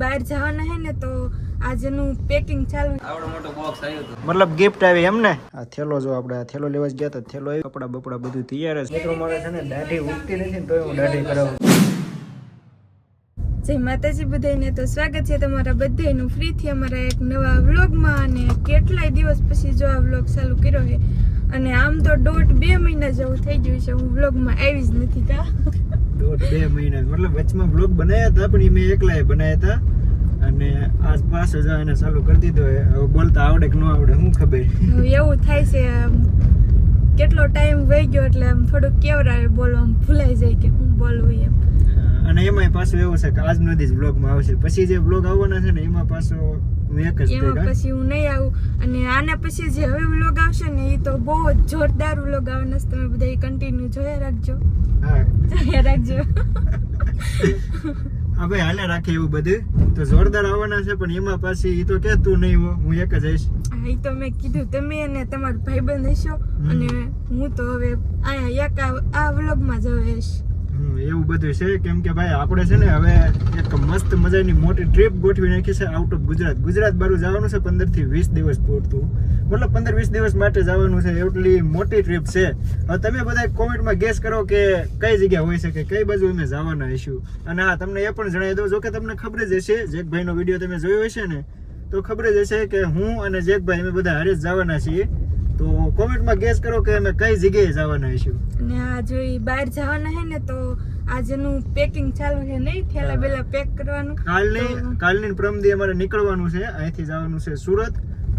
બહાર જવાના હે ને તો આજનું પેકિંગ ચાલુ. આવડો મોટો બોક્સ આવ્યો મતલબ ગિફ્ટ આવી એમ ને? આ થેલો જો આપણે આ થેલો લેવા જ ગયા તો થેલો આવ્યો. કપડા બપડા બધું તૈયાર છે મિત્રો મારે છે ને દાઢી ઉગતી નથી ને તો હું દાઢી કરાવું. જય માતાજી બધાને તો સ્વાગત છે તમારા બધાનું ફ્રીથી અમારા એક નવા વ્લોગમાં અને કેટલાય દિવસ પછી જો આ વ્લોગ ચાલુ કર્યો છે. અને આમ તો દોઢ બે મહિના જેવું થઈ ગયું છે હું વ્લોગમાં આવી જ નથી કા? દોઢ બે મહિના મતલબ વચમાં બ્લોગ બનાવ્યા હતા પણ એ મેં એકલાએ બનાવ્યા હતા. અને આજ પાસે જ એને ચાલુ કરી દીધો. હવે બોલતા આવડે કે ન આવડે શું ખબર. એવું થાય છે કેટલો ટાઈમ વહી ગયો એટલે આમ થોડુંક કેવરાવે બોલવા આમ ભૂલાઈ જાય કે હું બોલવું એમ. અને એમાંય પાછું એવું છે કે આજ નથી જ બ્લોગમાં આવશે. પછી જે બ્લોગ આવવાના છે ને એમાં પાછો હું એક જ એમાં પછી હું નહીં આવું. અને આના પછી જે હવે વ્લોગ આવશે ને એ તો બહુ જ જોરદાર વ્લોગ આવવાના છે તમે બધા કન્ટિન્યુ જોયા રાખજો. હા. જોયા રાખજો. હા ભાઈ હાલે રાખે એવું બધું. તો જોરદાર આવવાના છે પણ એમાં પાછી એ તો કે તું નહીં હો એક જ આવીશ. હા એ તો મેં કીધું તમે અને તમારો ભાઈબંધ હશો. અને હું તો હવે આ એક આ- વ્લોગમાં જ હવે હમ, એવું બધું છે. કેમ કે ભાઈ, આપણે છે ને હવે એક મસ્ત મજાની મોટી ટ્રીપ ગોઠવી નાખી છે આઉટ ઓફ ગુજરાત. ગુજરાત બારું જવાનું છે પંદરથી વીસ દિવસ પૂરતું. મતલબ પંદર વીસ દિવસ માટે જવાનું છે. એટલી મોટી ટ્રીપ છે. હવે તમે બધા કોમેન્ટમાં ગેસ કરો કે કઈ જગ્યા હોઈ શકે કઈ બાજુ અમે જવાના હશું અને હા, તમને એ પણ જણાવી દઉં. જો કે તમને ખબર જ હશે જેકભાઈનો વીડિયો તમે જોયો હશે ને, તો ખબર જ હશે કે હું અને જેકભાઈ અમે બધા હારે જ જવાના છીએ. કોમેન્ટમાં ગેસ કરો કે અમે કઈ જગ્યાએ જવાના છીએ ને આ જો ઈ બહાર જવાના હે ને તો આજનું પેકિંગ ચાલુ છે નહીં? થેલા બેલા પેક કરવાનું. કાલની કાલની પ્રમદી અમારે નીકળવાનું છે. અહીંથી જવાનું છે સુરત.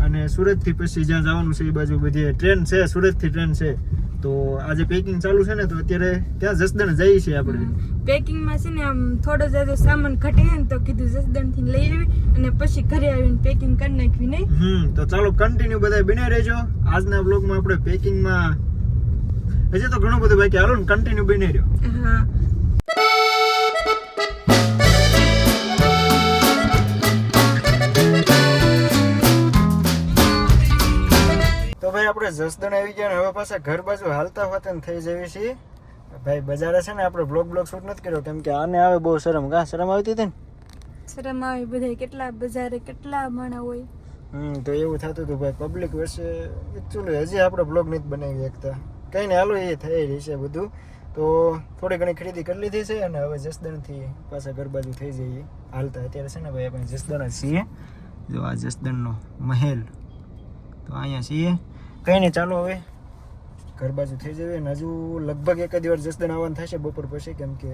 અને સુરતથી પછી જ્યાં જવાનું છે એ બાજુ બધી ટ્રેન છે. સુરતથી ટ્રેન છે. તો આજે પેકિંગ ચાલુ છે ને તો અત્યારે ત્યાં જસદણ જઈએ છીએ આપણે. પેકિંગમાં છે ને આમ થોડો જાજો સામાન ઘટે ને તો કીધું જસદણથી લઈ આવી અને પછી ઘરે આવીને પેકિંગ કરી નાખવી નહીં. હમ તો ચાલો કન્ટિન્યુ બધા બને રહેજો. આજના બ્લોગમાં આપણે પેકિંગમાં હજી તો ઘણું બધું બાકી. હાલો ને કન્ટિન્યુ બને રહ્યો. હા. આપણે જસદણ આવી ગયા ને હવે પાછા ઘર બાજુ હાલતા હોતા ને થઈ જવી છીએ ભાઈ બજારે છે ને આપણે બ્લોગ બ્લોગ શૂટ નથી કર્યો કેમ કે આને આવે બહુ શરમ. કા શરમ આવતી હતી ને? શરમ આવે બધા કેટલા બજારે કેટલા માણા હોય. હમ તો એવું થતું હતું ભાઈ પબ્લિક વર્ષે એકચ્યુઅલી હજી આપણે બ્લોગ નથી બનાવી શકતા કંઈ ને હાલો એ થઈ રહી છે બધું. તો થોડી ઘણી ખરીદી કરી લીધી છે અને હવે જસદણથી પાછા ઘર બાજુ થઈ જઈએ. હાલતા અત્યારે છે ને ભાઈ આપણે જસદણ જ છીએ. જો આ જસદણનો મહેલ. તો અહીંયા છીએ. કંઈ નહીં ચાલો હવે. ઘર બાજુ થઈ જવી અને હજુ લગભગ એક જ વાર જસદન આવવાનું થશે બપોર પછી, કેમ કે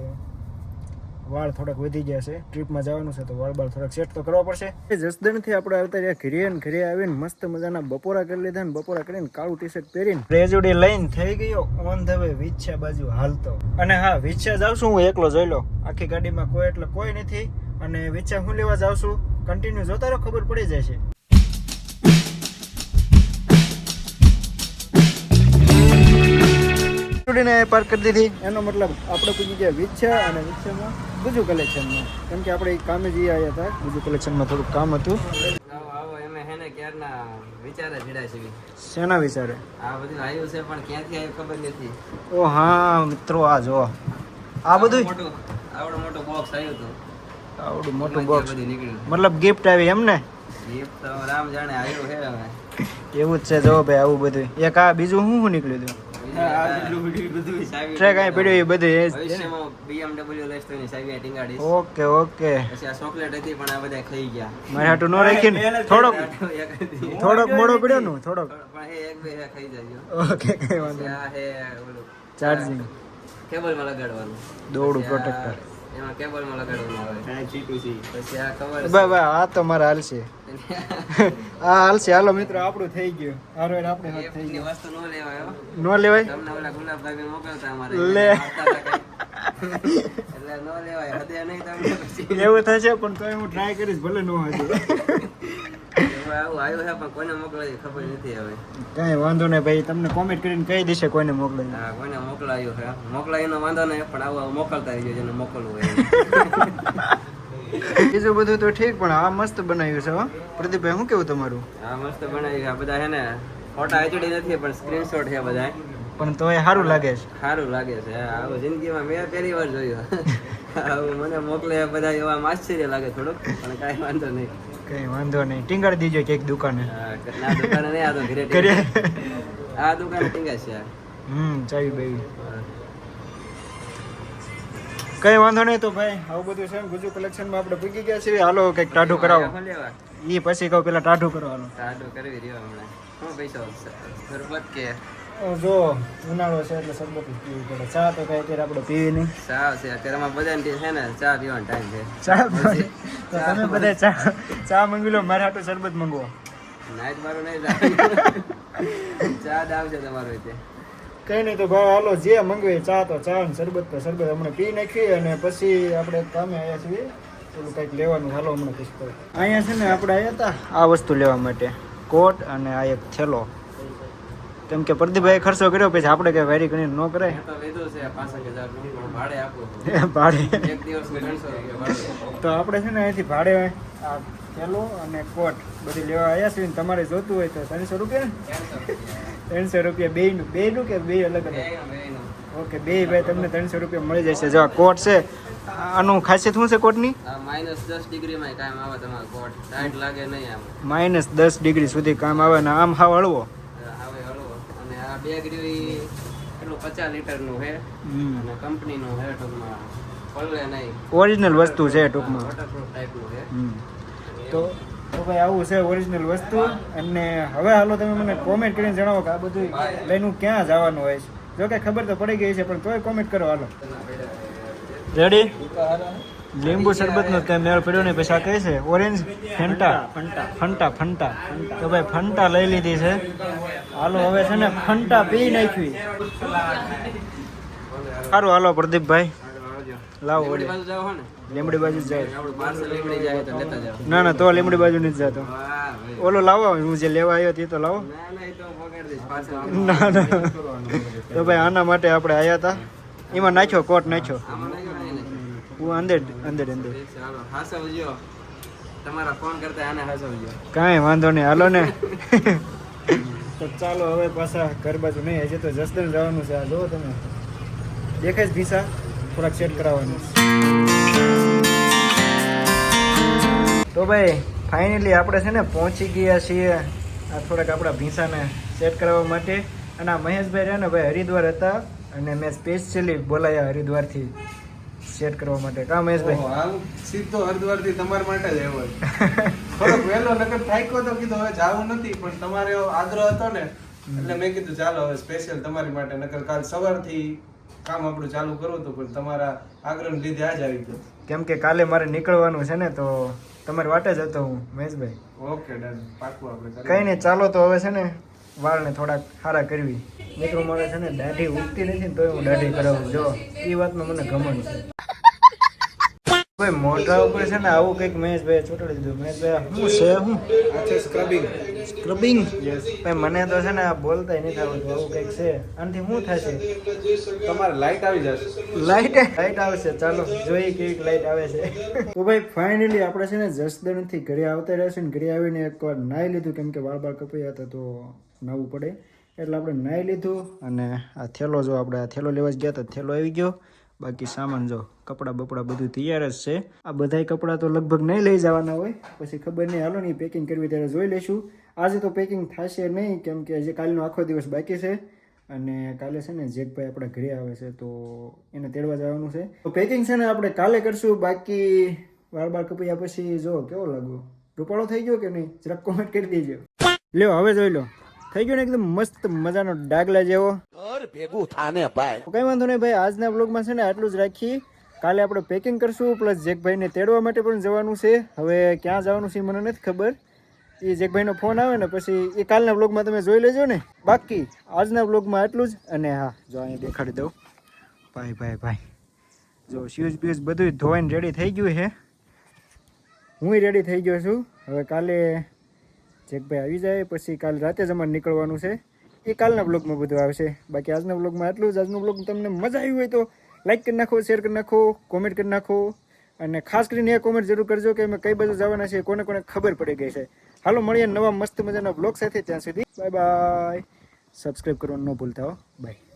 વાળ થોડાક વધી ગયા છે. ટ્રીપમાં જવાનું છે તો વાળ બાળ થોડાક સેટ તો કરવા પડશે. જસદણથી આપણે આવતા રહ્યા, ઘીરે ને ઘીરે આવીને મસ્ત મજાના બપોરા કરી લીધા ને બપોરા કરીને કાળું ટી શર્ટ પહેરીને રેજોડી લઈને થઈ ગયો. ઓન ધ વે વિચ્છા બાજુ હાલતો. અને હા, વિચ્છા જાઉં છું, હું એકલો જોઈ લો. આખી ગાડીમાં કોઈ એટલે કોઈ નથી. અને વિચ્છા હું લેવા જાઉં છું કન્ટિન્યુ જોતા રહો, ખબર પડી જાય છે. સ્ટુડિયોને પાર્ક કરી દીધી. એનો મતલબ આપણે કોઈ ગયા વિચ્છા અને વિચ્છામાં બીજું કલેક્શનમાં કેમ કે આપણે કામે જઈ આવ્યા હતા. બીજું કલેક્શનમાં થોડુંક કામ હતું. હે ક્યારના વિચારે જડ્યા છે શેના વિચારે? આ બધું આવ્યું છે પણ ક્યાંથી આવ્યું ખબર નથી. ઓ હા મિત્રો આ જો આ બધું મોટું આવડો મોટો બોક્સ આવ્યું હતું આવડું મોટું બોક્સ નીકળ્યું મતલબ ગિફ્ટ આવી એમ ને? ગિફ્ટ તો રામ જાણે આવ્યું છે હવે. એવું જ છે જો ભાઈ આવું બધું એક આ બીજું શું શું નીકળ્યું હતું ટ્રેક અહીં પડ્યું એ બધું એ જ છે ને? ભવિષ્યમાં BMW લઈશ તો એની સાવી ટીંગાડીશ. Okay okay. પછી આ ચોકલેટ હતી પણ આ બધા ખાઈ ગયા. મારે હાટું ન રાખીને થોડોક થોડોક મોડો પડ્યો ને? થોડોક. પણ એ એક બે હે ખાઈ જાજો. ઓકે કઈ વાંધો આ હે ઓલું ચાર્જિંગ કેબલમાં લગાડવાનું. દોડું પ્રોટેક્ટર એમાં કેબલમાં લગાડવાનું આવે. પછી આ કવર તો મારે હાલશે આ હાલશે હાલો મિત્રો આપણું થઈ ગયું. હારો આપણે હાથ થઈ ની વસ્તુ ન લેવાય નો લેવાય? તમને ઓલા ગુલાબ ભાભી મોકલતા અમારે. લે. એટલે ન લેવાય હદે નહીં તમને એવું થશે પણ તોય હું ટ્રાય કરીશ ભલે નો હશે આવ્યું છે પણ કોને મોકલાવી ખબર નથી હવે. કાંઈ વાંધો નહીં ભાઈ તમને કોમેન્ટ કરીને કહી દેશે કોઈને મોકલે હા કોને મોકલાયો છે મોકલાવીનો વાંધો નહીં પણ આવું આવું મોકલતા રહીજો જેને મોકલવું હોય. બીજું બધું તો ઠીક પણ આ મસ્ત બનાવ્યું છે હો. પ્રદીપભાઈ શું કેવું તમારું? આ મસ્ત બનાવ્યું આ બધા છે ને ફોટા એચડી નથી પણ સ્ક્રીનશોટ છે બધા. પણ તોય સારું લાગે છે. સારું લાગે છે આવું જિંદગીમાં મેં પહેલી વાર જોયું. આવું મને મોકલે બધા એવા આશ્ચર્ય લાગે થોડુંક પણ કાંઈ વાંધો નહીં. કઈ વાંધો નહીં. ટીંગાડી દીજો કેક દુકાને. હા, ના દુકાને નહીં આ તો ઘરે ઘરે? આ દુકાને ટીંગાશે હમ ચાવી બેવી. કઈ વાંધો નહીં તો ભાઈ આવું બધું છે ગુજુ કલેક્શનમાં આપણે ભૂકી ગયા છીએ. હાલો કંઈક ટાઢું કરાવો. એ પછી કહું પેલા ટાઢું કરવાનું ટાઢું કરવી રહ્યો હમણાં. શું પૈસા સરબત કે? જો ઉનાળો છે એટલે શરબત પીવું પડે. ચા તો કઈ અત્યારે આપણે પીવી નહીં. ચા છે અત્યારે અમારે બધાને છે ને ચા પીવાનો ટાઈમ છે. ચા. તો તમે બધા ચા ચા મંગી લો મારે હાટું શરબત મંગવો. નાઈટ મારો નહીં ચા ડાવ છે તમારો રીતે. કઈ નહીં તો ભાઈ હાલો જે મંગવે ચા તો ચા ને શરબત તો શરબત હમણાં પી નાખી અને પછી આપણે કામે આવ્યા છીએ. થોડું કંઈક લેવાનું હાલો હમણાં પછી અહીંયા છે ને આપણે આવ્યા હતા આ વસ્તુ લેવા માટે. કોટ અને આ એક થેલો. કેમ કે પ્રદીપભાઈ ખર્ચો કર્યો પછી આપણે કઈ વેરી કરી ન કરાય. નું પણ ભાડે તો આપણે છે ને અહીંથી ભાડે આ થેલો અને કોટ બધી લેવા આવ્યા છીએ ને તમારે જોતું હોય તો ત્રણસો રૂપિયા ત્રણસો રૂપિયા. બેયનું બેયનું કે બે અલગ અલગ. ઓકે બે ભાઈ તમને ત્રણસો રૂપિયા મળી જશે. જો આ કોટ છે આનું ખાસિયત શું છે કોટની? માઇનસ દસ ડિગ્રીમાં કામ આવે તમારો કોટ. ટાઈટ લાગે નહીં આમ. માઇનસ દસ ડિગ્રી સુધી કામ આવે ને આમ હાવ હળવો. બેગ રહ્યું ઈ પચાસ લીટરનું છે. અને કંપનીનું છે ટૂંકમાં પલળે નહીં. ઓરિજિનલ વસ્તુ છે ટૂંકમાં. વોટરપ્રૂફ ટાઈપનું છે. તો તો ભાઈ આવું છે ઓરિજિનલ વસ્તુ. અને હવે હાલો તમે મને કોમેન્ટ કરીને જણાવો કે આ બધું લઈને ક્યાં જવાનું હોય છે. જો કે ખબર તો પડી ગઈ છે પણ તોય કોમેન્ટ કરો હાલો. રેડી લીંબુ શરબતનો કઈ મેળ પડ્યો નહીં. પછી આ કહે છે ઓરેન્જ ફંટા. ફંટા. ફંટા તો ભાઈ ફંટા લઈ લીધી છે. હાલો હવે છે ને ફંટા પી નાખવી સારું હાલો પ્રદીપભાઈ. લાવો ઓલી. લીમડી બાજુ જ જાય. ના ના તો લીમડી બાજુ નથી જતો ઓલો લાવો હું જે લેવા આવ્યો તે તો લાવો. ના ના. તો ભાઈ આના માટે આપણે આવ્યા હતા. એમાં નાખ્યો કોટ નાખ્યો. નહીં. હું અંદર અંદર અંદર. હાસવજો. તમારા ફોન કરતા આને હાસવજો. કાંઈ વાંધો નહીં હાલો ને. તો ચાલો હવે પાછા ઘર બાજુ નહીં હજી તો જસદણ જવાનું છે આ. જુઓ તમે. દેખાય જ ભીસા? થોડાક સેટ કરાવવાનું તો ભાઈ ફાઇનલી આપણે છે ને પહોંચી ગયા છીએ આ થોડાક આપણા ભીંસાને સેટ કરાવવા માટે. અને આ મહેશભાઈ રહ્યા ને ભાઈ હરિદ્વાર હતા. અને મેં સ્પેશિયલી બોલાયા હરિદ્વારથી. સેટ કરવા માટે. કા મહેશભાઈ? હાલ સીધો હરદ્વારથી તમારા માટે જ આવ્યો છે. થોડોક વહેલો નકર થાક્યો તો કીધું હવે જાવું નથી પણ તમારે આગ્રહ હતો ને એટલે મેં કીધું ચાલો હવે સ્પેશિયલ તમારી માટે નકર કાલ સવારથી કામ આપણું ચાલુ કરવું હતું પણ તમારા આગ્રહને લીધે આજ આવી ગયો. કેમ કે કાલે મારે નીકળવાનું છે ને તો તમારી વાટે જ હતો હું મહેશભાઈ. Okay done. પાકું આપણે. કઈ નહીં ચાલો તો હવે છે ને વાળને થોડાક સારા કરવી. મિત્રો મારે છે ને દાઢી ઉગતી નથી ને તોય હું દાઢી કરાવું. જો એ વાતનો મને ગમન છે. ભાઈ મોઢા ઉપર છે ને આવું કંઈક મહેશભાઈ ચોટાડી દીધું. મહેશભાઈ શું છે? હું? આ છે સ્ક્રબિંગ સ્ક્રબિંગ ભાઈ મને તો છે ને આ બોલતાય નહીં તો આવું કંઈક છે. આનાથી શું થશે? તમારે લાઈટ આવી જશે. લાઈટ લાઈટ આવશે. ચાલો જોઈએ કેવી લાઈટ આવે છે. તો ભાઈ ફાઇનલી આપણે છે ને જસદણથી ઘરે આવતા રહેશે ને ઘરે આવીને એકવાર નાહી લીધું. કેમ કે વાળ બાળ કપાયા હતા તો નાવું પડે. એટલે આપણે નાહી લીધું અને આ થેલો જો આપણે આ થેલો લેવા જ ગયા તો થેલો આવી ગયો. બાકી સામાન જો, કપડાં બપડા બધું તૈયાર જ છે. આ બધાય કપડાં તો લગભગ નહીં લઈ જવાના હોય, પછી ખબર નહીં હાલો નહીં પેકિંગ કરવી ત્યારે જોઈ લઈશું. આજે તો પેકિંગ થશે નહીં, કેમ કે હજી કાલનો આખો દિવસ બાકી છે. અને કાલે છે ને જેકભાઈ આપણા ઘરે આવે છે, તો એને તેડવા જવાનું છે. તો પેકિંગ છે ને આપણે કાલે કરશું, બાકી વાળ બાળ કપાયા પછી જો, કેવો લાગ્યો? રૂપાળો થઈ ગયો કે નહીં? જરાક કોમેન્ટ કરી દેજો. લ્યો, હવે જોઈ લો. થઈ ગયો ને એકદમ મસ્ત મજાનો ડાગલા જેવો. ભેગું થાને ભાઈ. કઈ વાંધો નહીં ભાઈ, આજના બ્લોગમાં છે ને આટલું જ રાખી. કાલે આપણે પેકિંગ કરશું પ્લસ જેકભાઈને તેડવા માટે પણ જવાનું છે. હવે ક્યાં જવાનું છે મને નથી ખબર. એ જેકભાઈનો ફોન આવે ને, પછી એ કાલના બ્લોગમાં તમે જોઈ લેજો ને. બાકી, આજના બ્લોગમાં આટલું જ, અને હા, જો અહીં દેખાડી દઉં. ભાઈ ભાઈ ભાઈ. જો શૂઝ બ્યુઝ બધું ધોવાઈને રેડી થઈ ગયું છે. હું રેડી થઈ ગયો છું. હવે કાલે જેકભાઈ આવી જાય, પછી કાલ રાતે જ અમારે નીકળવાનું છે. એ કાલના બ્લોગમાં બધું આવશે. બાકી આજના બ્લોગમાં આટલું જ. આજનો બ્લોગ તમને મજા આવી હોય તો લાઈક કરી નાખો શેર કરી નાખો કોમેન્ટ કરી નાખો. અને ખાસ કરીને એ કોમેન્ટ જરૂર કરજો કે અમે કઈ બાજુ જવાના છીએ, કોને કોને ખબર પડી ગઈ છે. હાલો, મળીએ નવા મસ્ત મજાના બ્લોગ સાથે ત્યાં સુધી. બાય બાય સબસ્ક્રાઈબ કરવાનું ન ભૂલતા હો. બાય